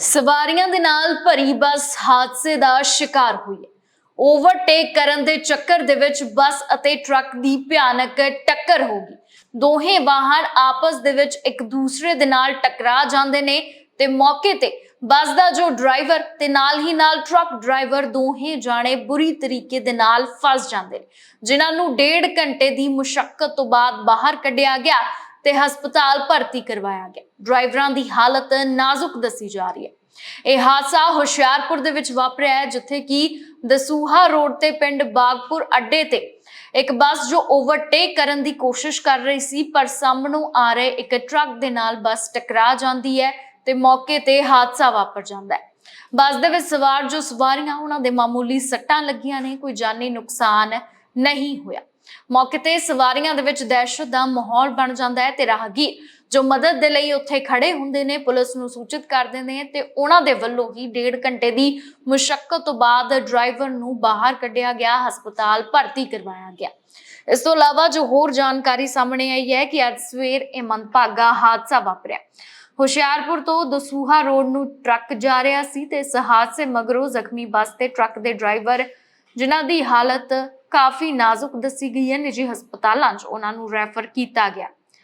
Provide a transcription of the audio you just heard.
ਸਵਾਰੀਆਂ ਦੇ ਨਾਲ ਭਰੀ ਬੱਸ ਹਾਦਸੇ ਦਾ ਸ਼ਿਕਾਰ ਹੋਈ ਹੈ। ਓਵਰਟੇਕ ਕਰਨ ਦੇ ਚੱਕਰ ਦੇ ਵਿੱਚ ਬੱਸ ਅਤੇ ਟਰੱਕ ਦੀ ਭਿਆਨਕ ਟੱਕਰ ਹੋ ਗਈ। ਦੋਹੇ ਵਾਹਨ ਆਪਸ ਦੇ ਵਿੱਚ ਇੱਕ ਦੂਸਰੇ ਦੇ ਨਾਲ ਟਕਰਾ ਜਾਂਦੇ ਨੇ ਤੇ ਮੌਕੇ ਤੇ ਬੱਸ ਦਾ ਜੋ ਡਰਾਈਵਰ ਤੇ ਨਾਲ ਹੀ ਨਾਲ ਟਰੱਕ ਡਰਾਈਵਰ ਦੋਹੇ ਜਾਣੇ ਬੁਰੀ ਤਰੀਕੇ ਦੇ ਨਾਲ ਫਸ ਜਾਂਦੇ ਨੇ, ਜਿਨ੍ਹਾਂ ਨੂੰ ਡੇਢ ਘੰਟੇ ਦੀ ਮੁਸ਼ਕਲ ਤੋਂ ਬਾਅਦ ਬਾਹਰ ਕੱਢਿਆ ਗਿਆ ਤੇ ਹਸਪਤਾਲ ਭਰਤੀ ਕਰਵਾਇਆ ਗਿਆ। ਡਰਾਈਵਰਾਂ ਦੀ ਹਾਲਤ ਨਾਜ਼ੁਕ ਦੱਸੀ ਜਾ ਰਹੀ ਹੈ। ਇਹ ਹਾਦਸਾ ਹੁਸ਼ਿਆਰਪੁਰ ਦੇ ਵਿੱਚ ਵਾਪਰਿਆ ਹੈ, ਜਿੱਥੇ ਕਿ ਦਸੂਹਾ ਰੋਡ ਤੇ ਪਿੰਡ ਬਾਗਪੁਰ ਅੱਡੇ ਤੇ ਇੱਕ ਬੱਸ ਜੋ ਓਵਰਟੇਕ ਕਰਨ ਦੀ ਕੋਸ਼ਿਸ਼ ਕਰ ਰਹੀ ਸੀ, ਪਰ ਸਾਹਮਣੋਂ ਆ ਰਹੇ ਇੱਕ ਟਰੱਕ ਦੇ ਨਾਲ ਬੱਸ ਟਕਰਾ ਜਾਂਦੀ ਹੈ ਤੇ ਮੌਕੇ ਤੇ ਹਾਦਸਾ ਵਾਪਰ ਜਾਂਦਾ ਹੈ। ਬੱਸ ਦੇ ਵਿੱਚ ਸਵਾਰ ਜੋ ਸਵਾਰੀਆਂ, ਉਹਨਾਂ ਦੇ ਮਾਮੂਲੀ ਸੱਟਾਂ ਲੱਗੀਆਂ ਨੇ, ਕੋਈ ਜਾਨੀ ਨੁਕਸਾਨ ਨਹੀਂ ਹੋਇਆ। ਮੌਕੇ ਤੇ ਸਵਾਰੀਆਂ ਦੇ ਵਿੱਚ ਦਹਿਸ਼ਤ ਦਾ ਮਾਹੌਲ ਬਣ ਜਾਂਦਾ ਹੈ ਤੇ ਰਾਹਗੀਰ ਜੋ ਮਦਦ ਦੇ ਲਈ ਉੱਥੇ ਖੜੇ ਹੁੰਦੇ ਨੇ, ਪੁਲਿਸ ਨੂੰ ਸੂਚਿਤ ਕਰ ਦਿੰਦੇ ਨੇ ਤੇ ਉਹਨਾਂ ਦੇ ਵੱਲੋਂ ਹੀ ਡੇਢ ਘੰਟੇ ਦੀ ਮੁਸ਼ਕਲ ਤੋਂ ਬਾਅਦ ਡਰਾਈਵਰ ਨੂੰ ਬਾਹਰ ਕੱਢਿਆ ਗਿਆ, ਹਸਪਤਾਲ ਭਰਤੀ ਕਰਵਾਇਆ ਗਿਆ। ਇਸ ਤੋਂ ਇਲਾਵਾ ਜੋ ਹੋਰ ਜਾਣਕਾਰੀ ਸਾਹਮਣੇ ਆਈ ਹੈ ਕਿ ਅੱਜ ਸਵੇਰ ਇਹ ਮੰਦਭਾਗਾ ਹਾਦਸਾ ਵਾਪਰਿਆ। ਹੁਸ਼ਿਆਰਪੁਰ ਤੋਂ ਦਸੂਹਾ ਰੋਡ ਨੂੰ ਟਰੱਕ ਜਾ ਰਿਹਾ ਸੀ ਤੇ ਇਸ ਹਾਦਸੇ ਮਗਰੋਂ ਜ਼ਖਮੀ ਬੱਸ ਤੇ ਟਰੱਕ ਦੇ ਡਰਾਈਵਰ ਜਿਨ੍ਹਾਂ ਦੀ ਹਾਲਤ ਕਾਫੀ ਨਾਜ਼ੁਕ ਦੱਸੀ ਗਈ ਹੈ ਨਿੱਜੀ ਹਸਪਤਾਲਾਂ 'ਚ ਉਹਨਾਂ ਨੂੰ ਰੈਫਰ ਕੀਤਾ ਗਿਆ।